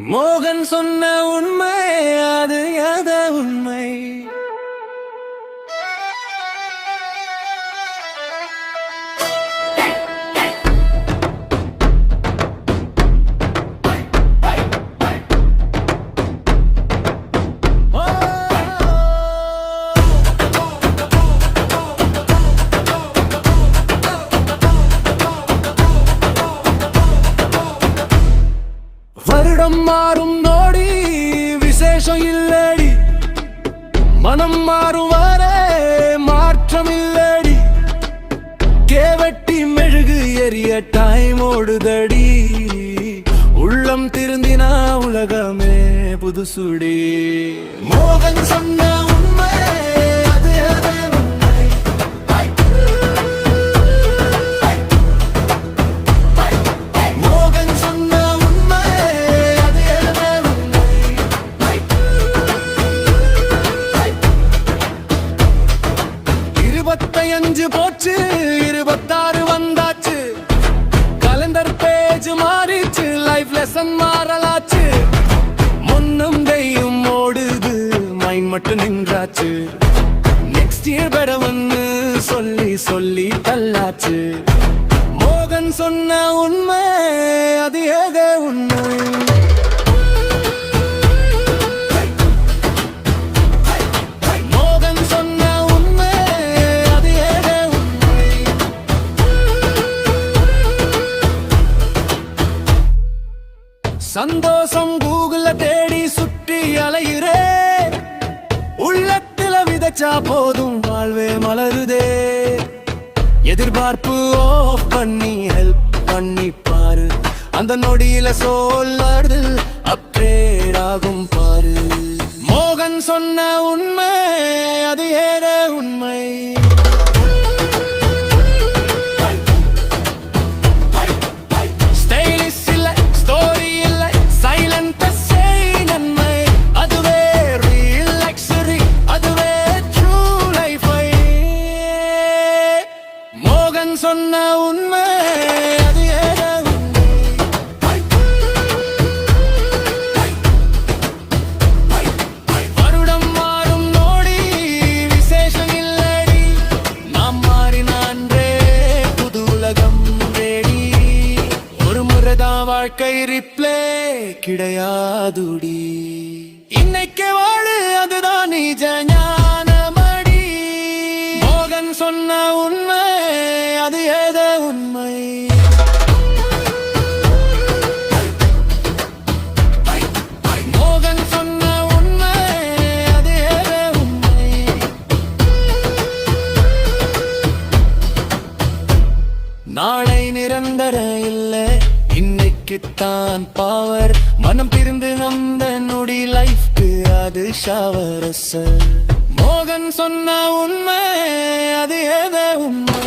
மோகன் சொன்ன உண்மை அது எத உண்மை? வருடம் மாறும் நோடி விசேஷம் இல்லடி. மனம் மாறும் வரை மாற்றம் இல்லடி. கேவட்டி மெழுகு எரிய டைம் ஓடுதடி. உள்ளம் திருந்தினா உலகமே புதுசுடி. மோகன் சொன்ன முடிஞ்சு போச்சு. இருபத்தாறு வந்தாச்சு. கலண்டர் பேஜ் மாறிச்சு. லைஃப் லெசன் மாறலாச்சு. முன்னும் தெய்யும் ஓடுது. மைண்ட் மட்டும் நின்றாச்சு. நெக்ஸ்ட் இயர் பெறவன்னு சொல்லி சொல்லி தள்ளாச்சு. மோகன் சொன்ன உண்மை அது சந்தோஷம் கூகுள தேடி சுற்றி அலையிறே. உள்ளத்துல விதைச்சா போதும் வாழ்வே மலருதே. எதிர்பார்ப்பு ஆஃப் பண்ணி ஹெல்ப் பண்ணி பாரு. அந்த நொடியில சோல்லாடு அப் மோகன் சொன்ன உண்மை அது வருடம் மாறும் நோடி விசேஷம் இல்லடி. நாம் மாறினான்றே புது உலகம் தேடி. ஒரு முறைதான் வாழ்க்கை ரிப்ளே கிடையாதுடி. இன்னைக்கு வாழு அதுதான் நிஜ ஞானமடி. மோகன் சொன்ன உண்மை அது ஏதோ உண்மை. நாளை நிரந்தர இல்லை இன்னைக்குத்தான் பாவர் மனம் பிரிந்து அந்த நொடி லைஃப்க்கு அது ஷவரச மோகன் சொன்ன உண்மை அது ஏத உண்மை.